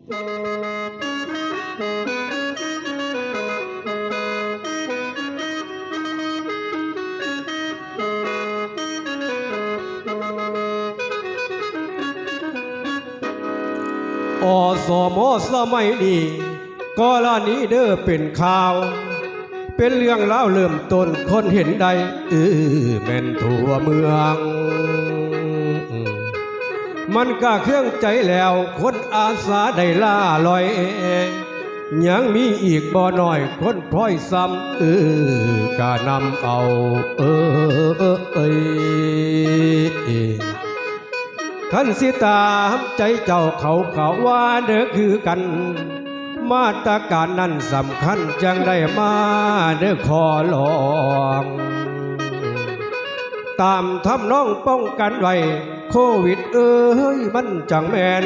อสมอสมัยนี้ก็ละนี้เด้อเป็นข่าว เป็นเรื่องเล่าเริ่มต้นคนเห็นใดเออแม่นทั่วเมือง มันก็เครื่องใจแล้ว คนอาสาได้ล่าลอยยังมีอีกบ่น้อย คนพร้อยซ้ำเออกานำเอาเออเออเอยขันสิตามใจเจ้าเขาเขาว่าเด้อคือกัน มาตรการนั้นสำคัญจังได้มาเด้อขอลอง ตามทำน้องป้องกันไว้ โควิดเอ้ยมันจังแมน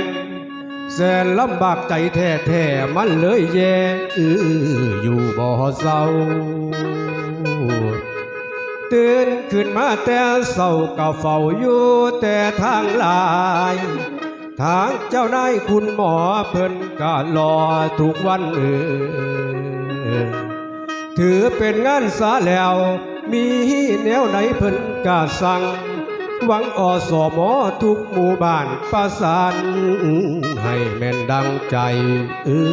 แสนลำบากใจแท้แท้มันเลยแย่เอออยู่บ่เศร้าตื่นขึ้นมาแต่เศร้าก็เฝ้าอยู่แต่ทางลาย ทางเจ้านายคุณหมอเพิ่นก็รอทุกวันเออถือเป็นงานสาแล้ว มีแนวไหนเพิ่นกาสั่ง หวังอสมอทุกหมู่บ้านประสาน ให้แม่นดังใจเอ้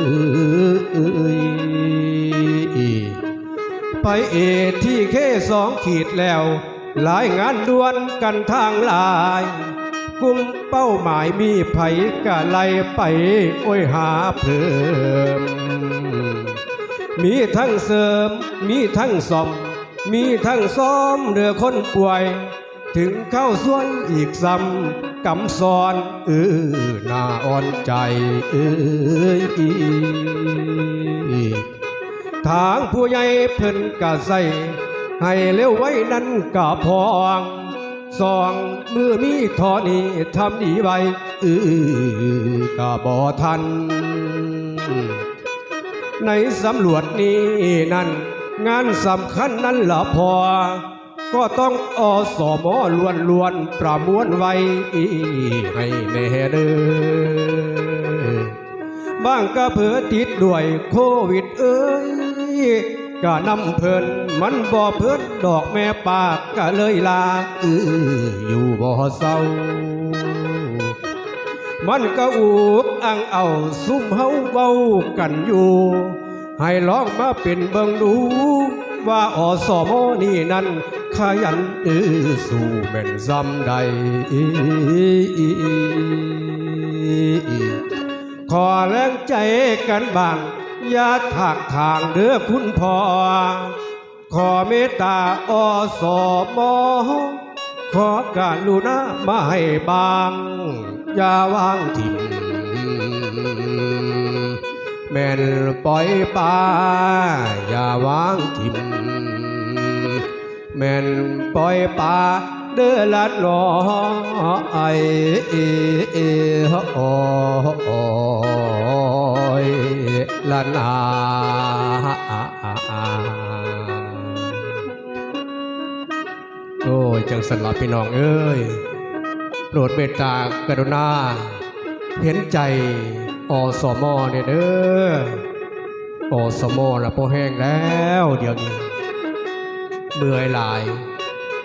ยไปเอที่เคสองขีดแล้ว หลายงานด่วนกันทางลายกลุ่มเป้าหมายมีไผกะไลไปโอ้ยหาเพิ่ม มีทั้งเสริม มีทั้งซ่อม มีทั้งซ้อมเรือคนป่วย ถึงเข้าส่วนอีกซ้ำกำซ้อนเออหน่าอ่อนใจเอ้ยทางผู้ใหญ่เพิ่นกะใส่ให้เร็วไว้นั้นกะพองสองมือมีทอนี้ทำดีไว้เออกะบ่ทัน ในสำรวจนี้นั่น งานสำคัญนั้นละพอ ก็ต้องอสมอล้วนล้วนประมวลไว้ให้แน่เด้อบ้างก็เผื่อติดด้วยโควิดเอ้ยก็นำเพิ่นมันบ่เพิ่นดอกแม่ปากก็เลยลาเอออยู่บ่เศร้า มันก็อูกอังเอาซุ่มเฮาเว้ากันอยู่ ให้ลองมาเป็นเบิงดู ว่าอสมนี่นั้นขยันเออสู่แม่นซ้ำใด ขอแรงใจกันบ้างอย่าถากทางเด้อคุณพ่อ ขอเมตตาอสมขอการลุนามาให้บาง อย่าวางถิ่น แม่นปล่อยปลาอย่าวางถิ่นแม่นปล่อยปลาเด้อละนอไอเอเอโอยละนาโอ้ยจังสันลับพี่น้องเอ้ย โปรดเมตตากรุณา เห็นใจ อสมอเนี่ยเด้ออสมอละพอแห้งแล้ว เดี๋ยวนี้เมื่อยหลาย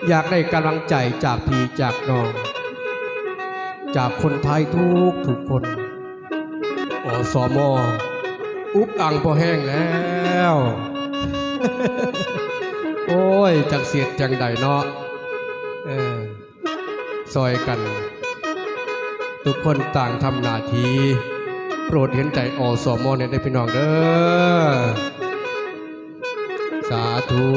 อยากได้กำลังใจจากพี่จากน้อง จากคนไทยทุกทุกคนอสมออุกอังพอแห้งแล้ว โอ้ยจังเสียดจังใดเนาะเออซอยกัน ทุกคนต่างทำหน้าที่ โปรดเห็นใจอสมเนี่ยได้พี่น้องเด้อ สาธุ